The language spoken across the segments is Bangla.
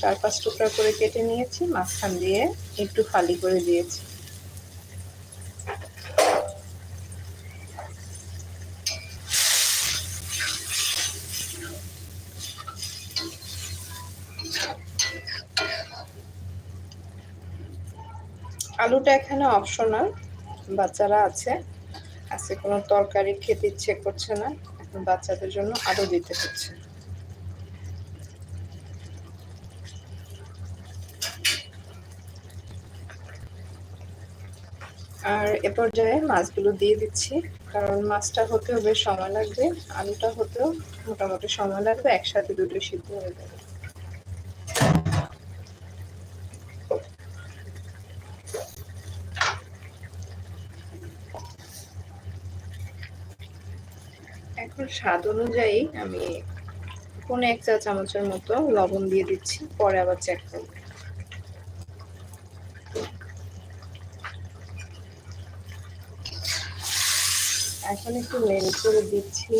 চার পাঁচ টুকরা করে কেটে নিয়েছি, মাঝখান দিয়ে একটু ফালি করে দিয়েছি। আলুটা এখানে অপশনাল বাচ্চারা আছে। আজকে কোনো তরকারি খেতে ইচ্ছে করছে না, এখন বাচ্চাদের জন্য আলু দিতে হচ্ছে। আর এ পর্যায়ে মাছগুলো দিয়ে দিচ্ছি, কারণ মাছটা হতেও বেশ সময় লাগবে, আলুটা হতেও মোটামুটি সময় লাগবে, একসাথে দুটো সিদ্ধ হয়ে যাবে। এখন স্বাদ অনুযায়ী আমি পনে এক চা চামচের মতো লবণ দিয়ে দিচ্ছি, পরে আবার চেক করব। এখন একটু নেড়ে করে দিচ্ছি।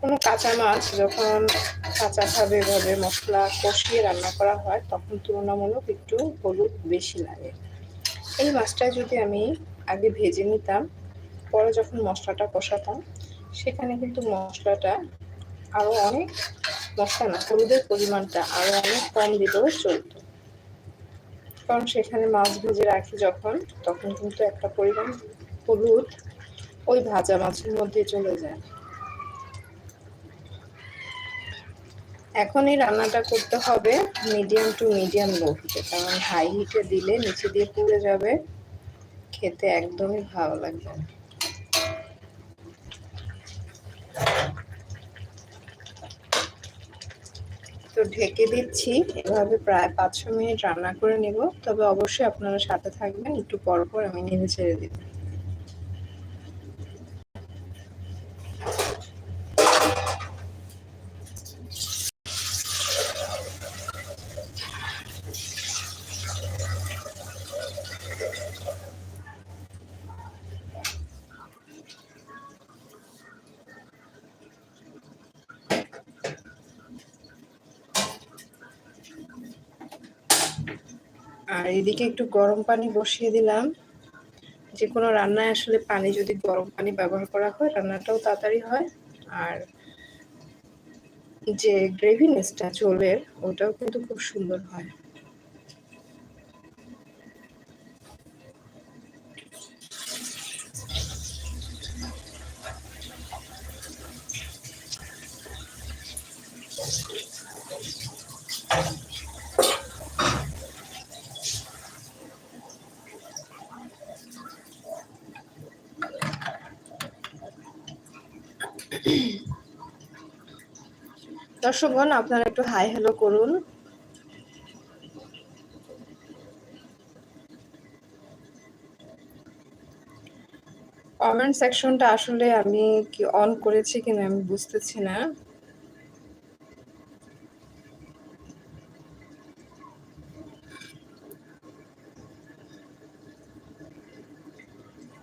কোনো কাঁচা মাছ যখন কাঁচা ভাবে এভাবে মশলা কষিয়ে রান্না করা হয়, তখন তুলনামূলক একটু হলুদ বেশি লাগে। এই মাছটা যদি আমি আগে ভেজে নিতাম, পরে যখন মশলাটা কষাতাম, সেখানে কিন্তু মশলাটা আরও অনেক মশলা না, হলুদের পরিমাণটা আরও অনেক কম দিলেও চলতো। কারণ সেখানে মাছ ভেজে রাখি যখন, তখন কিন্তু একটা পরিমাণ হলুদ ওই ভাজা মাছের মধ্যে চলে যায়। এখন এই রান্নাটা করতে হবে মিডিয়াম টু মিডিয়াম লো হিটে কারণ হাই হিটে দিলে নিচে দিয়ে পুড়ে যাবে, খেতে একদমই ভালো লাগবে না। তো ঢেকে দিচ্ছি। এভাবে প্রায় পাঁচ ছ মিনিট রান্না করে নিব। তবে অবশ্যই আপনারা সাথে থাকবেন। একটু পর পর আমি নেড়ে ছেড়ে দিব আর এদিকে একটু গরম পানি বসিয়ে দিলাম। যে কোনো রান্নায় আসলে পানি যদি গরম পানি ব্যবহার করা হয়, রান্নাটাও তাড়াতাড়ি হয়। আর যে গ্রেভিনেসটা চোলের ওটাও কিন্তু খুব সুন্দর হয়। দর্শকগণ, আপনারা একটু হাই হ্যালো করুন। কমেন্ট সেকশনটা আসলে আমি কি অন করেছি কিনা আমি বুঝতেছি না।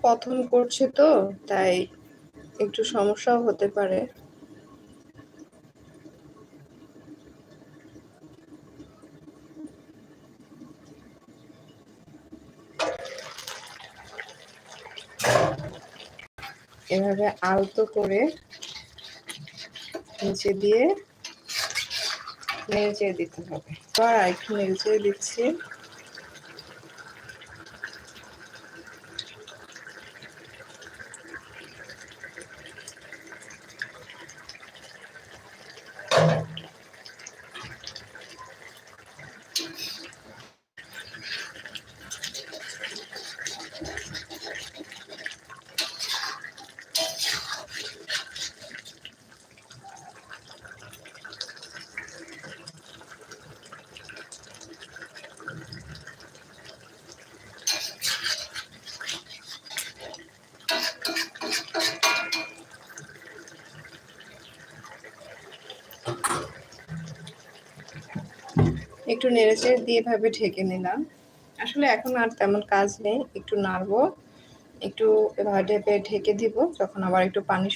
প্রথম করছে তো, তাই একটু সমস্যাও হতে পারে। এভাবে আলতো করে নিচে দিয়ে নেড়ে দিতে হবে। আর একটু নেড়ে দিচ্ছি। একটু নেড়েচেড়ে দিয়ে এভাবে ঢেকে নিলাম। আসলে এখন আর তেমন কাজ নেই, একটু নাড়বো, একটু এভাবে ঢেকে দিব, যখন আবার একটু পানি